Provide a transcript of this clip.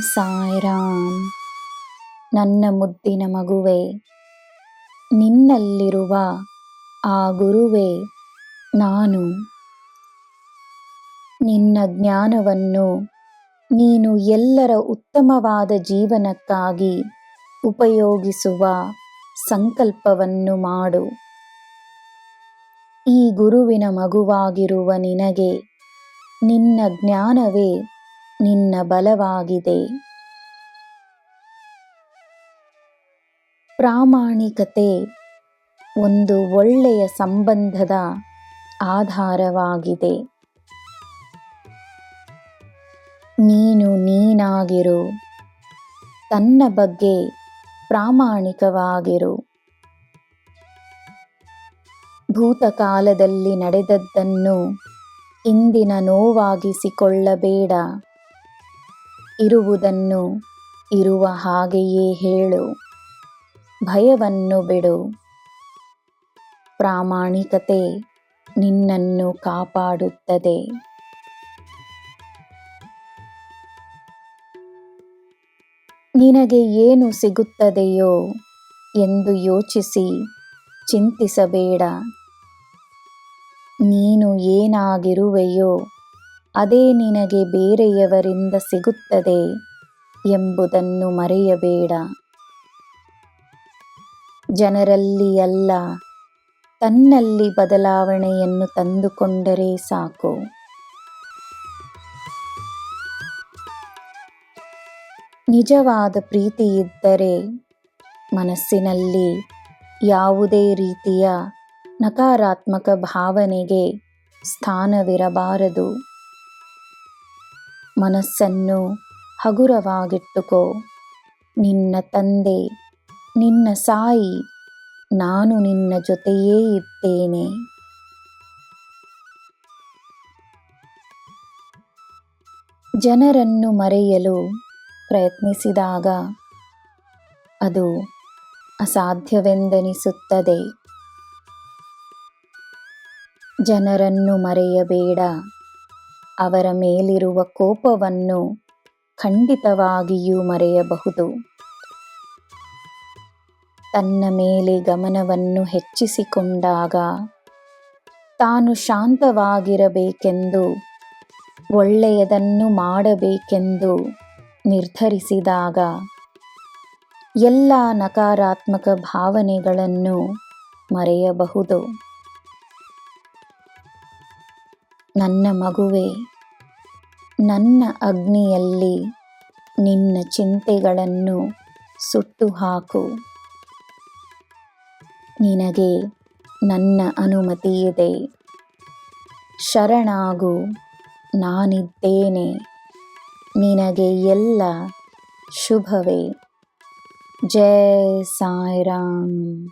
ಸಾಯಿರಾಮ್, ನನ್ನ ಮುದ್ದಿನ ಮಗುವೆ, ನಿನ್ನಲ್ಲಿರುವ ಆ ಗುರುವೇ ನಾನು. ನಿನ್ನ ಜ್ಞಾನವನ್ನು ನೀನು ಎಲ್ಲರ ಉತ್ತಮವಾದ ಜೀವನಕ್ಕಾಗಿ ಉಪಯೋಗಿಸುವ ಸಂಕಲ್ಪವನ್ನು ಮಾಡು. ಈ ಗುರುವಿನ ಮಗುವಾಗಿರುವ ನಿನಗೆ ನಿನ್ನ ಜ್ಞಾನವೇ ನಿನ್ನ ಬಲವಾಗಿದೆ. ಪ್ರಾಮಾಣಿಕತೆ ಒಂದು ಒಳ್ಳೆಯ ಸಂಬಂಧದ ಆಧಾರವಾಗಿದೆ. ನೀನು ನೀನಾಗಿರು. ತನ್ನ ಬಗ್ಗೆ ಪ್ರಾಮಾಣಿಕವಾಗಿರು. ಭೂತಕಾಲದಲ್ಲಿ ನಡೆದದ್ದನ್ನು ಇಂದಿನ ನೋವಾಗಿಸಿಕೊಳ್ಳಬೇಡ. ಇರುವುದನ್ನು ಇರುವ ಹಾಗೆಯೇ ಹೇಳು. ಭಯವನ್ನು ಬಿಡು. ಪ್ರಾಮಾಣಿಕತೆ ನಿನ್ನನ್ನು ಕಾಪಾಡುತ್ತದೆ. ನಿನಗೆ ಏನು ಸಿಗುತ್ತದೆಯೋ ಎಂದು ಯೋಚಿಸಿ ಚಿಂತಿಸಬೇಡ. ನೀನು ಏನಾಗಿರುವೆಯೋ ಅದೇ ನಿನಗೆ ಬೇರೆಯವರಿಂದ ಸಿಗುತ್ತದೆ ಎಂಬುದನ್ನು ಮರೆಯಬೇಡ. ಜನರಲ್ಲಿ ಅಲ್ಲ, ತನ್ನಲ್ಲಿ ಬದಲಾವಣೆಯನ್ನು ತಂದುಕೊಂಡರೆ ಸಾಕು. ನಿಜವಾದ ಪ್ರೀತಿ ಇದ್ದರೆ ಮನಸ್ಸಿನಲ್ಲಿ ಯಾವುದೇ ರೀತಿಯ ನಕಾರಾತ್ಮಕ ಭಾವನೆಗೆ ಸ್ಥಾನವಿರಬಾರದು. ಮನಸ್ಸನ್ನು ಹಗುರವಾಗಿಟ್ಟುಕೋ. ನಿನ್ನ ತಂದೆ, ನಿನ್ನ ಸಾಯಿ, ನಾನು ನಿನ್ನ ಜೊತೆಯೇ ಇದ್ದೇನೆ. ಜನರನ್ನು ಮರೆಯಲು ಪ್ರಯತ್ನಿಸಿದಾಗ ಅದು ಅಸಾಧ್ಯವೆಂದೆನಿಸುತ್ತದೆ. ಜನರನ್ನು ಮರೆಯಬೇಡ. ಅವರ ಮೇಲಿರುವ ಕೋಪವನ್ನು ಖಂಡಿತವಾಗಿಯೂ ಮರೆಯಬಹುದು. ತನ್ನ ಮೇಲೆ ಗಮನವನ್ನು ಹೆಚ್ಚಿಸಿಕೊಂಡಾಗ ತಾನು ಶಾಂತವಾಗಿರಬೇಕೆಂದು, ಒಳ್ಳೆಯದನ್ನು ಮಾಡಬೇಕೆಂದು ನಿರ್ಧರಿಸಿದಾಗ ಎಲ್ಲ ನಕಾರಾತ್ಮಕ ಭಾವನೆಗಳನ್ನು ಮರೆಯಬಹುದು. ನನ್ನ ಮಗುವೆ, ನನ್ನ ಅಗ್ನಿಯಲ್ಲಿ ನಿನ್ನ ಚಿಂತೆಗಳನ್ನು ಸುಟ್ಟು ಹಾಕು ನಿನಗೆ ನನ್ನ ಅನುಮತಿಯಿದೆ. ಶರಣಾಗು, ನಾನಿದ್ದೇನೆ. ನಿನಗೆ ಎಲ್ಲ ಶುಭವೇ. ಜಯ ಸಾಯಿರಾಮ್.